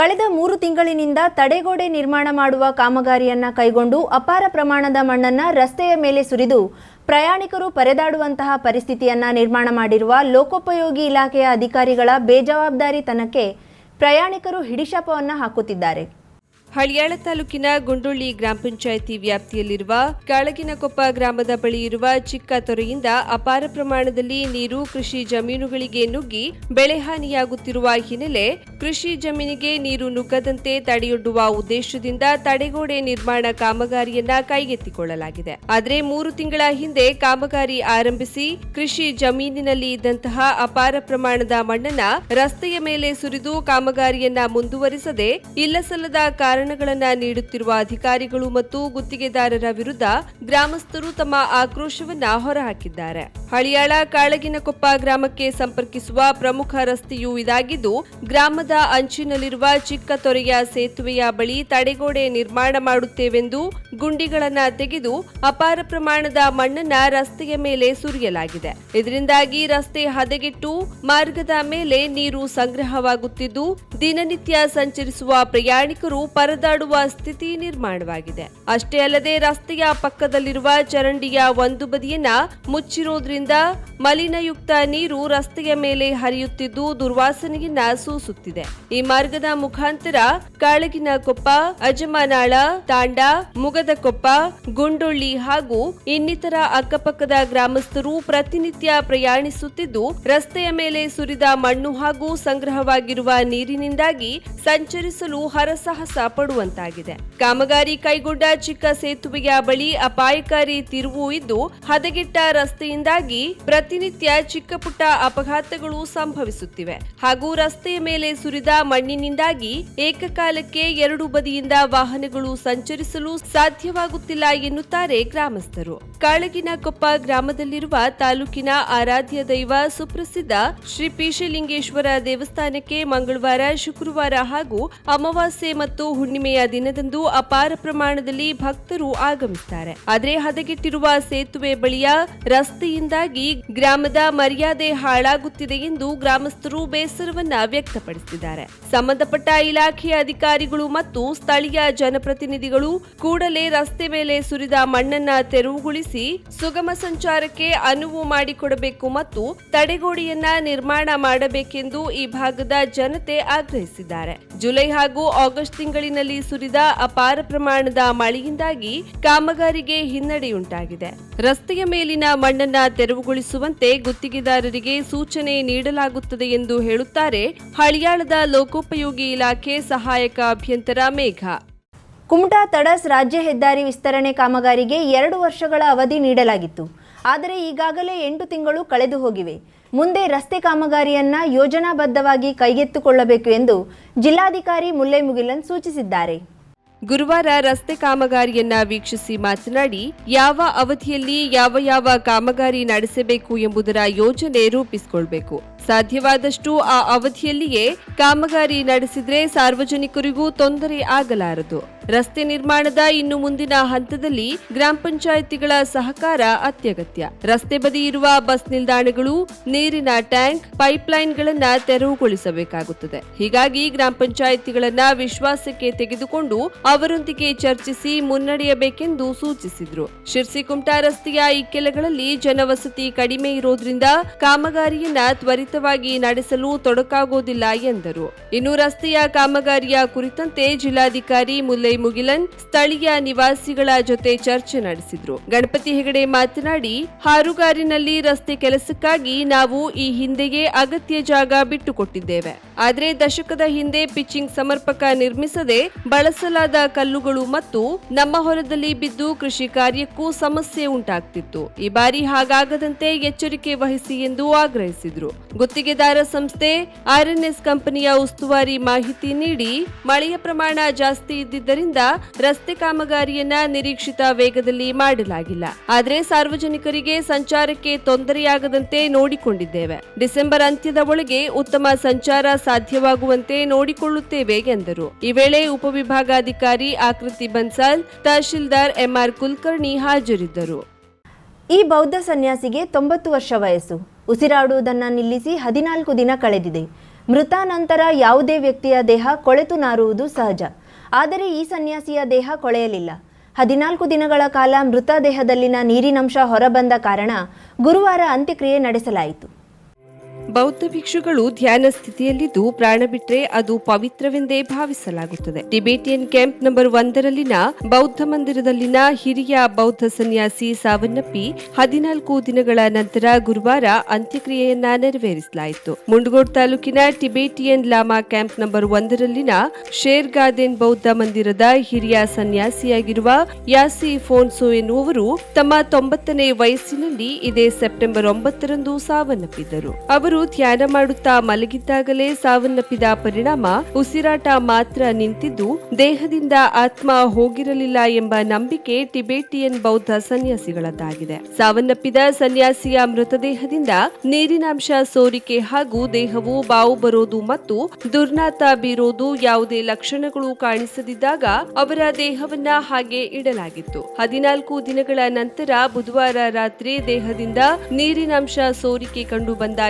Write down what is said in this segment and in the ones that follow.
ಕಳೆದ ಮೂರು ತಿಂಗಳಿನಿಂದ ತಡೆಗೋಡೆ ನಿರ್ಮಾಣ ಮಾಡುವ ಕಾಮಗಾರಿಯನ್ನ ಕೈಗೊಂಡು ಅಪಾರ ಪ್ರಮಾಣದ ಮಣ್ಣನ್ನ ರಸ್ತೆಯ ಮೇಲೆ ಸುರಿದು ಪ್ರಯಾಣಿಕರು ಪರೆದಾಡುವಂತಹ ಪರಿಸ್ಥಿತಿಯನ್ನ ನಿರ್ಮಾಣ ಮಾಡಿರುವ ಲೋಕೋಪಯೋಗಿ ಇಲಾಖೆಯ ಅಧಿಕಾರಿಗಳ ಬೇಜವಾಬ್ದಾರಿತನಕ್ಕೆ ಪ್ರಯಾಣಿಕರು ಹಿಡಿಶಾಪವನ್ನು ಹಾಕುತ್ತಿದ್ದಾರೆ. ಹಳಿಯಾಳ ತಾಲೂಕಿನ ಗುಂಡುಳ್ಳಿ ಗ್ರಾಮ ಪಂಚಾಯಿತಿ ವ್ಯಾಪ್ತಿಯಲ್ಲಿರುವ ಕಾಳಗಿನಕೊಪ್ಪ ಗ್ರಾಮದ ಬಳಿ ಇರುವ ಚಿಕ್ಕ ತೊರೆಯಿಂದ ಅಪಾರ ಪ್ರಮಾಣದಲ್ಲಿ ನೀರು, ಕೃಷಿ ಜಮೀನುಗಳಿಗೆ ನುಗ್ಗಿ ಬೆಳೆ ಹಾನಿಯಾಗುತ್ತಿರುವ ಹಿನ್ನೆಲೆ ಕೃಷಿ ಜಮೀನಿಗೆ ನೀರು ನುಗ್ಗದಂತೆ ತಡೆಯೊಡ್ಡುವ ಉದ್ದೇಶದಿಂದ ತಡೆಗೋಡೆ ನಿರ್ಮಾಣ ಕಾಮಗಾರಿಯನ್ನ ಕೈಗೆತ್ತಿಕೊಳ್ಳಲಾಗಿದೆ. ಆದರೆ ಮೂರು ತಿಂಗಳ ಹಿಂದೆ ಕಾಮಗಾರಿ ಆರಂಭಿಸಿ ಕೃಷಿ ಜಮೀನಿನಲ್ಲಿ ಇದ್ದಂತಹ ಅಪಾರ ಪ್ರಮಾಣದ ಮಣ್ಣನ್ನ ರಸ್ತೆಯ ಮೇಲೆ ಸುರಿದು ಕಾಮಗಾರಿಯನ್ನ ಮುಂದುವರಿಸದೆ ಇಲ್ಲಸಲ್ಲದ ಕಾರಣಗಳನ್ನ ನೀಡುತ್ತಿರುವ ಅಧಿಕಾರಿಗಳು ಮತ್ತು ಗುತ್ತಿಗೆದಾರರ ವಿರುದ್ಧ ಗ್ರಾಮಸ್ಥರು ತಮ್ಮ ಆಕ್ರೋಶವನ್ನ ಹೊರಹಾಕಿದ್ದಾರೆ. ಹಳಿಯಾಳ ಕಾಳಗಿನಕೊಪ್ಪ ಗ್ರಾಮಕ್ಕೆ ಸಂಪರ್ಕಿಸುವ ಪ್ರಮುಖ ರಸ್ತೆಯೂ ಇದಾಗಿದ್ದು, ಗ್ರಾಮದ ಅಂಚಿನಲ್ಲಿರುವ ಚಿಕ್ಕ ತೊರೆಯ ಸೇತುವೆಯ ಬಳಿ ತಡೆಗೋಡೆ ನಿರ್ಮಾಣ ಮಾಡುತ್ತೇವೆಂದು ಗುಂಡಿಗಳನ್ನ ತೆಗೆದು ಅಪಾರ ಪ್ರಮಾಣದ ಮಣ್ಣನ್ನ ರಸ್ತೆಯ ಮೇಲೆ ಸುರಿಯಲಾಗಿದೆ. ಇದರಿಂದಾಗಿ ರಸ್ತೆ ಹದಗೆಟ್ಟು ಮಾರ್ಗದ ಮೇಲೆ ನೀರು ಸಂಗ್ರಹವಾಗುತ್ತಿದ್ದು, ದಿನನಿತ್ಯ ಸಂಚರಿಸುವ ಪ್ರಯಾಣಿಕರು ಪರದಾಡುವ ಸ್ಥಿತಿ ನಿರ್ಮಾಣವಾಗಿದೆ. ಅಷ್ಟೇ ಅಲ್ಲದೆ ರಸ್ತೆಯ ಪಕ್ಕದಲ್ಲಿರುವ ಚರಂಡಿಯ ಒಂದು ಬದಿಯನ್ನ ಮುಚ್ಚಿರುವುದರಿಂದ ಮಲಿನಯುಕ್ತ ನೀರು ರಸ್ತೆಯ ಮೇಲೆ ಹರಿಯುತ್ತಿದ್ದು ದುರ್ವಾಸನೆಯನ್ನ ಸೂಸುತ್ತಿದೆ. ಈ ಮಾರ್ಗದ ಮುಖಾಂತರ ಕಾಳಗಿನ ಕೊಪ್ಪ, ಅಜಮಾನಾಳ, ತಾಂಡ ಮುಗದಕೊಪ್ಪ ಗುಂಡೊಳ್ಳಿ ಹಾಗೂ ಇನ್ನಿತರ ಅಕ್ಕಪಕ್ಕದ ಗ್ರಾಮಸ್ಥರು ಪ್ರತಿನಿತ್ಯ ಪ್ರಯಾಣಿಸುತ್ತಿದ್ದು ರಸ್ತೆಯ ಮೇಲೆ ಸುರಿದ ಮಣ್ಣು ಹಾಗೂ ಸಂಗ್ರಹವಾಗಿರುವ ನೀರಿನಿಂದಾಗಿ ಸಂಚರಿಸಲು ಹರಸಾಹಸ ಪಡುವಂತಾಗಿದೆ ಕಾಮಗಾರಿ ಕೈಗೊಂಡ ಚಿಕ್ಕ ಸೇತುವೆಯ ಬಳಿ ಅಪಾಯಕಾರಿ ತಿರುವು ಇದ್ದು, ಹದಗೆಟ್ಟ ರಸ್ತೆಯಿಂದಾಗಿ ಪ್ರತಿನಿತ್ಯ ಚಿಕ್ಕ ಪುಟ್ಟ ಅಪಘಾತಗಳು ಸಂಭವಿಸುತ್ತಿವೆ. ಹಾಗೂ ರಸ್ತೆಯ ಮೇಲೆ ಸುರಿದ ಮಣ್ಣಿನಿಂದಾಗಿ ಏಕಕಾಲಕ್ಕೆ ಎರಡು ಬದಿಯಿಂದ ವಾಹನಗಳು ಸಂಚರಿಸಲು ಸಾಧ್ಯವಾಗುತ್ತಿಲ್ಲ ಎನ್ನುತ್ತಾರೆ ಗ್ರಾಮಸ್ಥರು. ಕಾಳಗಿನ ಕೊಪ್ಪ ಗ್ರಾಮದಲ್ಲಿರುವ ತಾಲೂಕಿನ ಆರಾಧ್ಯ ದೈವ ಸುಪ್ರಸಿದ್ಧ ಶ್ರೀ ಪೀಶಲಿಂಗೇಶ್ವರ ದೇವಸ್ಥಾನಕ್ಕೆ ಮಂಗಳವಾರ ಶುಕ್ರವಾರ ಹಾಗೂ ಅಮಾವಾಸ್ಯೆ ಮತ್ತು ಹುಣ್ಣಿಮೆಯ ದಿನದಂದು ಅಪಾರ ಪ್ರಮಾಣದಲ್ಲಿ ಭಕ್ತರು ಆಗಮಿಸುತ್ತಾರೆ ಆದರೆ ಹದಗೆಟ್ಟಿರುವ ಸೇತುವೆ ಬಳಿಯ ರಸ್ತೆಯಿಂದಾಗಿ ಗ್ರಾಮದ ಮರ್ಯಾದೆ ಹಾಳಾಗುತ್ತಿದೆ ಎಂದು ಗ್ರಾಮಸ್ಥರು ಬೇಸರವನ್ನ ವ್ಯಕ್ತಪಡಿಸಿದ್ದಾರೆ. ಸಂಬಂಧಪಟ್ಟ ಇಲಾಖೆಯ ಅಧಿಕಾರಿಗಳು ಮತ್ತು ಸ್ಥಳೀಯ ಜನಪ್ರತಿನಿಧಿಗಳು ಕೂಡಲೇ ರಸ್ತೆ ಮೇಲೆ ಸುರಿದ ಮಣ್ಣನ್ನ ತೆರವುಗೊಳಿಸಿ ಸುಗಮ ಸಂಚಾರಕ್ಕೆ ಅನುವು ಮಾಡಿಕೊಡಬೇಕು ಮತ್ತು ತಡೆಗೋಡೆಯನ್ನ ನಿರ್ಮಾಣ ಮಾಡಬೇಕೆಂದು ಈ ಭಾಗದ ಜನತೆ ಆಗ್ರಹಿಸಿದ್ದಾರೆ. ಜುಲೈ ಹಾಗೂ ಆಗಸ್ಟ್ ತಿಂಗಳಿನಲ್ಲಿ ಸುರಿದ ಅಪಾರ ಪ್ರಮಾಣದ ಮಳೆಯಿಂದಾಗಿ ಕಾಮಗಾರಿಗೆ ಹಿನ್ನಡೆಯುಂಟಾಗಿದೆ. ರಸ್ತೆಯ ಮೇಲಿನ ಮಣ್ಣನ್ನ ತೆರವುಗೊಳಿಸುವಂತೆ ಗುತ್ತಿಗೆದಾರರಿಗೆ ಸೂಚನೆ ನೀಡಲಾಗುತ್ತದೆ ಎಂದು ಹೇಳುತ್ತಾರೆ ಹಳಿಯಾಳದ ಲೋಕೋಪಯೋಗಿ ಇಲಾಖೆ ಸಹಾಯಕ ಅಭಿಯಂತರ ಮೇಘ. ಕುಮಟಾ ತಡಸ್ ರಾಜ್ಯ ಹೆದ್ದಾರಿ ವಿಸ್ತರಣೆ ಕಾಮಗಾರಿಗೆ ಎರಡು ವರ್ಷಗಳ ಅವಧಿ ನೀಡಲಾಗಿತ್ತು. ಆದರೆ ಈಗಾಗಲೇ ಎಂಟು ತಿಂಗಳು ಕಳೆದು ಹೋಗಿವೆ. ಮುಂದೆ ರಸ್ತೆ ಕಾಮಗಾರಿಯನ್ನ ಯೋಜನಾಬದ್ಧವಾಗಿ ಕೈಗೆತ್ತಿಕೊಳ್ಳಬೇಕು ಎಂದು ಜಿಲ್ಲಾಧಿಕಾರಿ ಮುಲ್ಲೈ ಮುಗಿಲನ್ ಸೂಚಿಸಿದ್ದಾರೆ. ಗುರುವಾರ ರಸ್ತೆ ಕಾಮಗಾರಿಯನ್ನ ವೀಕ್ಷಿಸಿ ಮಾತನಾಡಿ, ಯಾವ ಅವಧಿಯಲ್ಲಿ ಯಾವ ಯಾವ ಕಾಮಗಾರಿ ನಡೆಸಬೇಕು ಎಂಬುದರ ಯೋಜನೆ ರೂಪಿಸಿಕೊಳ್ಬೇಕು. ಸಾಧ್ಯವಾದಷ್ಟು ಆ ಅವಧಿಯಲ್ಲಿಯೇ ಕಾಮಗಾರಿ ನಡೆಸಿದ್ರೆ ಸಾರ್ವಜನಿಕರಿಗೂ ತೊಂದರೆ ಆಗಲಾರದು. ರಸ್ತೆ ನಿರ್ಮಾಣದ ಇನ್ನು ಮುಂದಿನ ಹಂತದಲ್ಲಿ ಗ್ರಾಮ ಪಂಚಾಯಿತಿಗಳ ಸಹಕಾರ ಅತ್ಯಗತ್ಯ. ರಸ್ತೆ ಬದಿ ಇರುವ ಬಸ್ ನಿಲ್ದಾಣಗಳು, ನೀರಿನ ಟ್ಯಾಂಕ್, ಪೈಪ್ಲೈನ್ಗಳನ್ನ ತೆರವುಗೊಳಿಸಬೇಕಾಗುತ್ತದೆ. ಹೀಗಾಗಿ ಗ್ರಾಮ ಪಂಚಾಯಿತಿಗಳನ್ನ ವಿಶ್ವಾಸಕ್ಕೆ ತೆಗೆದುಕೊಂಡು ಅವರೊಂದಿಗೆ ಚರ್ಚಿಸಿ ಮುನ್ನಡೆಯಬೇಕೆಂದು ಸೂಚಿಸಿದ್ರು. ಶಿರ್ಸಿಕುಮಟಾ ರಸ್ತೆಯ ಇಕ್ಕೆಲಗಳಲ್ಲಿ ಜನವಸತಿ ಕಡಿಮೆ ಇರೋದ್ರಿಂದ ಕಾಮಗಾರಿಯನ್ನ ತ್ವರಿತವಾಗಿ ನಡೆಸಲು ತೊಡಕಾಗುವುದಿಲ್ಲ ಎಂದರು. ಇನ್ನು ರಸ್ತೆಯ ಕಾಮಗಾರಿಯ ಕುರಿತಂತೆ ಜಿಲ್ಲಾಧಿಕಾರಿ ಮುಲ್ಲೈ ಮುಗಿಲನ್ ಸ್ಥಳೀಯ ನಿವಾಸಿಗಳ ಜೊತೆ ಚರ್ಚೆ ನಡೆಸಿದ್ರು. ಗಣಪತಿ ಹೆಗಡೆ ಮಾತನಾಡಿ, ಹಾರುಗಾರಿನಲ್ಲಿ ರಸ್ತೆ ಕೆಲಸಕ್ಕಾಗಿ ನಾವು ಈ ಹಿಂದೆಯೇ ಅಗತ್ಯ ಜಾಗ ಬಿಟ್ಟುಕೊಟ್ಟಿದ್ದೇವೆ. ಆದರೆ ದಶಕದ ಹಿಂದೆ ಪಿಚ್ಚಿಂಗ್ ಸಮರ್ಪಕ ನಿರ್ಮಿಸದೆ ಬಳಸಲಾದ ಕಲ್ಲುಗಳು ಮತ್ತು ನಮ್ಮ ಹೊಲದಲ್ಲಿ ಬಿದ್ದು ಕೃಷಿ ಕಾರ್ಯಕ್ಕೂ ಸಮಸ್ಯೆ ಉಂಟಾಗ್ತಿತ್ತು. ಈ ಬಾರಿ ಹಾಗಾಗದಂತೆ ಎಚ್ಚರಿಕೆ ವಹಿಸಿ ಎಂದು ಆಗ್ರಹಿಸಿದ್ರು. ಗುತ್ತಿಗೆದಾರ ಸಂಸ್ಥೆ ಆರ್ಎನ್ಎಸ್ ಕಂಪನಿಯ ಉಸ್ತುವಾರಿ ಮಾಹಿತಿ ನೀಡಿ, ಮಳೆಯ ಪ್ರಮಾಣ ಜಾಸ್ತಿ ಇದ್ದಿದ್ದರಿಂದ ರಸ್ತೆ ಕಾಮಗಾರಿಯನ್ನ ನಿರೀಕ್ಷಿತ ವೇಗದಲ್ಲಿ ಮಾಡಲಾಗಿಲ್ಲ. ಆದರೆ ಸಾರ್ವಜನಿಕರಿಗೆ ಸಂಚಾರಕ್ಕೆ ತೊಂದರೆಯಾಗದಂತೆ ನೋಡಿಕೊಂಡಿದ್ದೇವೆ. ಡಿಸೆಂಬರ್ ಅಂತ್ಯದ ಒಳಗೆ ಉತ್ತಮ ಸಂಚಾರ ಸಾಧ್ಯವಾಗುವಂತೆ ನೋಡಿಕೊಳ್ಳುತ್ತೇವೆ ಎಂದರು. ಈ ವೇಳೆ ಉಪವಿಭಾಗಾಧಿಕಾರಿ ಆಕೃತಿ ಬನ್ಸಾಲ್, ತಹಶೀಲ್ದಾರ್ ಎಂಆರ್ ಕುಲಕರ್ಣಿ ಹಾಜರಿದ್ದರು. ಈ ಬೌದ್ಧ ಸನ್ಯಾಸಿಗೆ ತೊಂಬತ್ತು ವರ್ಷ ವಯಸ್ಸು. ಉಸಿರಾಡುವುದನ್ನು ನಿಲ್ಲಿಸಿ ಹದಿನಾಲ್ಕು ದಿನ ಕಳೆದಿದೆ. ಮೃತ ನಂತರ ಯಾವುದೇ ವ್ಯಕ್ತಿಯ ದೇಹ ಕೊಳೆತು ನಾರುವುದು ಸಹಜ. ಆದರೆ ಈ ಸನ್ಯಾಸಿಯ ದೇಹ ಕೊಳೆಯಲಿಲ್ಲ. ಹದಿನಾಲ್ಕು ದಿನಗಳ ಕಾಲ ಮೃತದೇಹದಲ್ಲಿನ ನೀರಿನಂಶ ಹೊರಬಂದ ಕಾರಣ ಗುರುವಾರ ಅಂತ್ಯಕ್ರಿಯೆ ನಡೆಸಲಾಯಿತು. ಬೌದ್ಧ ಭಿಕ್ಷುಗಳು ಧ್ಯಾನ ಸ್ಥಿತಿಯಲ್ಲಿದ್ದು ಪ್ರಾಣ ಬಿಟ್ಟರೆ ಅದು ಪವಿತ್ರವೆಂದೇ ಭಾವಿಸಲಾಗುತ್ತದೆ. ಟಿಬೇಟಿಯನ್ ಕ್ಯಾಂಪ್ ನಂಬರ್ ಒಂದರಲ್ಲಿನ ಬೌದ್ಧ ಮಂದಿರದಲ್ಲಿನ ಹಿರಿಯ ಬೌದ್ಧ ಸನ್ಯಾಸಿ ಸಾವನ್ನಪ್ಪಿ ಹದಿನಾಲ್ಕು ದಿನಗಳ ನಂತರ ಗುರುವಾರ ಅಂತ್ಯಕ್ರಿಯೆಯನ್ನ ನೆರವೇರಿಸಲಾಯಿತು. ಮುಂಡಗೋಡ್ ತಾಲೂಕಿನ ಟಿಬೇಟಿಯನ್ ಲಾಮಾ ಕ್ಯಾಂಪ್ ನಂಬರ್ ಒಂದರಲ್ಲಿನ ಶೇರ್ ಗಾದೆನ್ ಬೌದ್ಧ ಮಂದಿರದ ಹಿರಿಯ ಸನ್ಯಾಸಿಯಾಗಿರುವ ಯಾಸಿ ಫೋನ್ಸೋ ಎನ್ನುವರು ತಮ್ಮ ತೊಂಬತ್ತನೇ ವಯಸ್ಸಿನಲ್ಲಿ ಇದೇ ಸೆಪ್ಟೆಂಬರ್ ಒಂಬತ್ತರಂದು ಸಾವನ್ನಪ್ಪಿದ್ದರು. ಅವರು ಧ್ಯಾನ ಮಾಡುತ್ತಾ ಮಲಗಿದ್ದಾಗಲೇ ಸಾವನ್ನಪ್ಪಿದ ಪರಿಣಾಮ ಉಸಿರಾಟ ಮಾತ್ರ ನಿಂತಿದ್ದು ದೇಹದಿಂದ ಆತ್ಮ ಹೋಗಿರಲಿಲ್ಲ ಎಂಬ ನಂಬಿಕೆ ಟಿಬೆಟಿಯನ್ ಬೌದ್ಧ ಸನ್ಯಾಸಿಗಳದ್ದಾಗಿದೆ. ಸಾವನ್ನಪ್ಪಿದ ಸನ್ಯಾಸಿಯ ಮೃತದೇಹದಿಂದ ನೀರಿನಾಂಶ ಸೋರಿಕೆ ಹಾಗೂ ದೇಹವು ಬಾವು ಬರೋದು ಮತ್ತು ದುರ್ನಾತ ಬೀರೋದು ಯಾವುದೇ ಲಕ್ಷಣಗಳು ಕಾಣಿಸದಿದ್ದಾಗ ಅವರ ದೇಹವನ್ನ ಹಾಗೆ ಇಡಲಾಗಿತ್ತು. ಹದಿನಾಲ್ಕು ದಿನಗಳ ನಂತರ ಬುಧವಾರ ರಾತ್ರಿ ದೇಹದಿಂದ ನೀರಿನಾಂಶ ಸೋರಿಕೆ ಕಂಡು ಬಂದ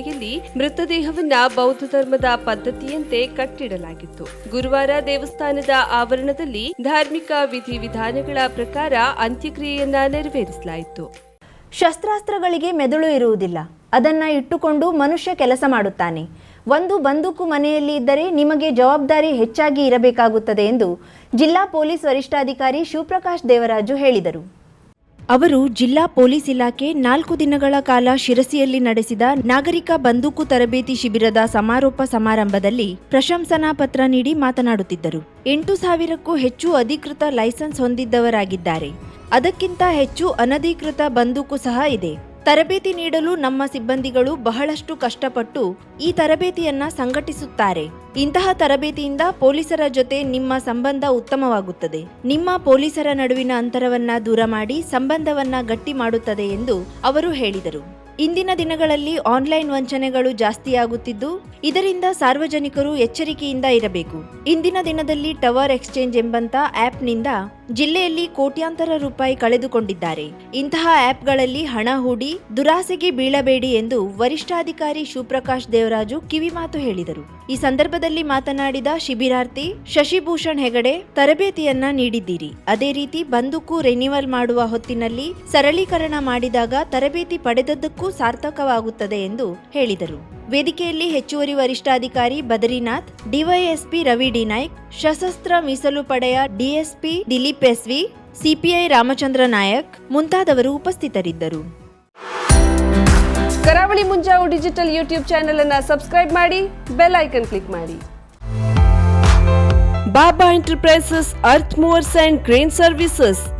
ಹಿನ್ನೆಲೆಯಲ್ಲಿ ಮೃತದೇಹವನ್ನ ಬೌದ್ಧ ಧರ್ಮದ ಪದ್ಧತಿಯಂತೆ ಕಟ್ಟಿಡಲಾಗಿತ್ತು. ಗುರುವಾರ ದೇವಸ್ಥಾನದ ಆವರಣದಲ್ಲಿ ಧಾರ್ಮಿಕ ವಿಧಿವಿಧಾನಗಳ ಪ್ರಕಾರ ಅಂತ್ಯಕ್ರಿಯೆಯನ್ನ ನೆರವೇರಿಸಲಾಯಿತು. ಶಸ್ತ್ರಾಸ್ತ್ರಗಳಿಗೆ ಮೆದುಳು ಇರುವುದಿಲ್ಲ. ಅದನ್ನ ಇಟ್ಟುಕೊಂಡು ಮನುಷ್ಯ ಕೆಲಸ ಮಾಡುತ್ತಾನೆ. ಒಂದು ಬಂದೂಕು ಮನೆಯಲ್ಲಿ ಇದ್ದರೆ ನಿಮಗೆ ಜವಾಬ್ದಾರಿ ಹೆಚ್ಚಾಗಿ ಇರಬೇಕಾಗುತ್ತದೆ ಎಂದು ಜಿಲ್ಲಾ ಪೊಲೀಸ್ ವರಿಷ್ಠಾಧಿಕಾರಿ ಶಿವಪ್ರಕಾಶ್ ದೇವರಾಜು ಹೇಳಿದರು. ಅವರು ಜಿಲ್ಲಾ ಪೊಲೀಸ್ ಇಲಾಖೆ ನಾಲ್ಕು ದಿನಗಳ ಕಾಲ ಶಿರಸಿಯಲ್ಲಿ ನಡೆಸಿದ ನಾಗರಿಕ ಬಂದೂಕು ತರಬೇತಿ ಶಿಬಿರದ ಸಮಾರೋಪ ಸಮಾರಂಭದಲ್ಲಿ ಪ್ರಶಂಸನಾ ಪತ್ರ ನೀಡಿ ಮಾತನಾಡುತ್ತಿದ್ದರು. ಎಂಟು ಸಾವಿರಕ್ಕೂ ಹೆಚ್ಚು ಅಧಿಕೃತ ಲೈಸೆನ್ಸ್ ಹೊಂದಿದ್ದವರಾಗಿದ್ದಾರೆ. ಅದಕ್ಕಿಂತ ಹೆಚ್ಚು ಅನಧಿಕೃತ ಬಂದೂಕು ಸಹ ಇದೆ. ತರಬೇತಿ ನೀಡಲು ನಮ್ಮ ಸಿಬ್ಬಂದಿಗಳು ಬಹಳಷ್ಟು ಕಷ್ಟಪಟ್ಟು ಈ ತರಬೇತಿಯನ್ನ ಸಂಘಟಿಸುತ್ತಾರೆ. ಇಂತಹ ತರಬೇತಿಯಿಂದ ಪೊಲೀಸರ ಜೊತೆ ನಿಮ್ಮ ಸಂಬಂಧ ಉತ್ತಮವಾಗುತ್ತದೆ. ನಿಮ್ಮ ಪೊಲೀಸರ ನಡುವಿನ ಅಂತರವನ್ನ ದೂರ ಮಾಡಿ ಸಂಬಂಧವನ್ನ ಗಟ್ಟಿ ಮಾಡುತ್ತದೆ ಎಂದು ಅವರು ಹೇಳಿದರು. ಇಂದಿನ ದಿನಗಳಲ್ಲಿ ಆನ್ಲೈನ್ ವಂಚನೆಗಳು ಜಾಸ್ತಿಯಾಗುತ್ತಿದ್ದು, ಇದರಿಂದ ಸಾರ್ವಜನಿಕರು ಎಚ್ಚರಿಕೆಯಿಂದ ಇರಬೇಕು. ಇಂದಿನ ದಿನದಲ್ಲಿ ಟವರ್ ಎಕ್ಸ್ಚೇಂಜ್ ಎಂಬಂತ ಆಪ್ನಿಂದ ಜಿಲ್ಲೆಯಲ್ಲಿ ಕೋಟ್ಯಾಂತರ ರೂಪಾಯಿ ಕಳೆದುಕೊಂಡಿದ್ದಾರೆ. ಇಂತಹ ಆ್ಯಪ್ಗಳಲ್ಲಿ ಹಣ ಹೂಡಿ ದುರಾಸೆಗೆ ಬೀಳಬೇಡಿ ಎಂದು ವರಿಷ್ಠಾಧಿಕಾರಿ ಶಿವಪ್ರಕಾಶ್ ದೇವರಾಜು ಕಿವಿಮಾತು ಹೇಳಿದರು. ಈ ಸಂದರ್ಭದಲ್ಲಿ ಮಾತನಾಡಿದ ಶಿಬಿರಾರ್ಥಿ ಶಶಿಭೂಷಣ್ ಹೆಗಡೆ, ತರಬೇತಿಯನ್ನ ನೀಡಿದ್ದೀರಿ. ಅದೇ ರೀತಿ ಬಂದೂಕು ರಿನಿವಲ್ ಮಾಡುವ ಹೊತ್ತಿನಲ್ಲಿ ಸರಳೀಕರಣ ಮಾಡಿದಾಗ ತರಬೇತಿ ಪಡೆದದ್ದಕ್ಕೂ ಸಾರ್ಥಕವಾಗುತ್ತದೆ ಎಂದು ಹೇಳಿದರು. ವೇದಿಕೆಯಲ್ಲಿ ಹೆಚ್ಚುವರಿ ವರಿಷ್ಠಾಧಿಕಾರಿ ಬದರಿನಾಥ್ ಡಿವೈಎಸ್ಪಿ ರವಿ ಡಿ ನಾಯ್ಕ್ ಸಶಸ್ತ್ರ ಮೀಸಲು ಪಡೆಯ DSP Dilip SV CPI Ramachandra Naik ಮುಂತಾದವರು ಉಪಸ್ಥಿತರಿದ್ದರು. Karavali Munjavu digital YouTube channel ಅನ್ನು ಸಬ್ಸ್ಕ್ರೈಬ್ ಮಾಡಿ ಬೆಲ್ ಐಕನ್ ಕ್ಲಿಕ್ ಮಾಡಿ. Baba enterprises earth movers and crane services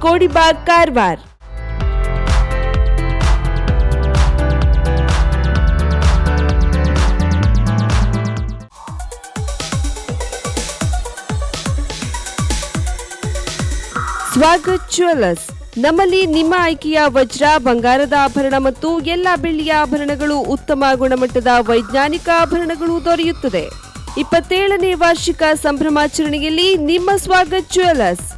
Kodibag Karwar. Swagath jewellers. ನಮ್ಮಲ್ಲಿ ನಿಮ್ಮ ಆಯ್ಕೆಯ ವಜ್ರ, ಬಂಗಾರದ ಆಭರಣ ಮತ್ತು ಎಲ್ಲ ಬೆಳ್ಳಿಯ ಆಭರಣಗಳು ಉತ್ತಮ ಗುಣಮಟ್ಟದ ವೈಜ್ಞಾನಿಕ ಆಭರಣಗಳು ದೊರೆಯುತ್ತದೆ. ಇಪ್ಪತ್ತೇಳನೇ ವಾರ್ಷಿಕ ಸಂಭ್ರಮಾಚರಣೆಯಲ್ಲಿ ನಿಮ್ಮ ಸ್ವಾಗತ್ ಜ್ಯುವೆಲ್ಲರ್ಸ್.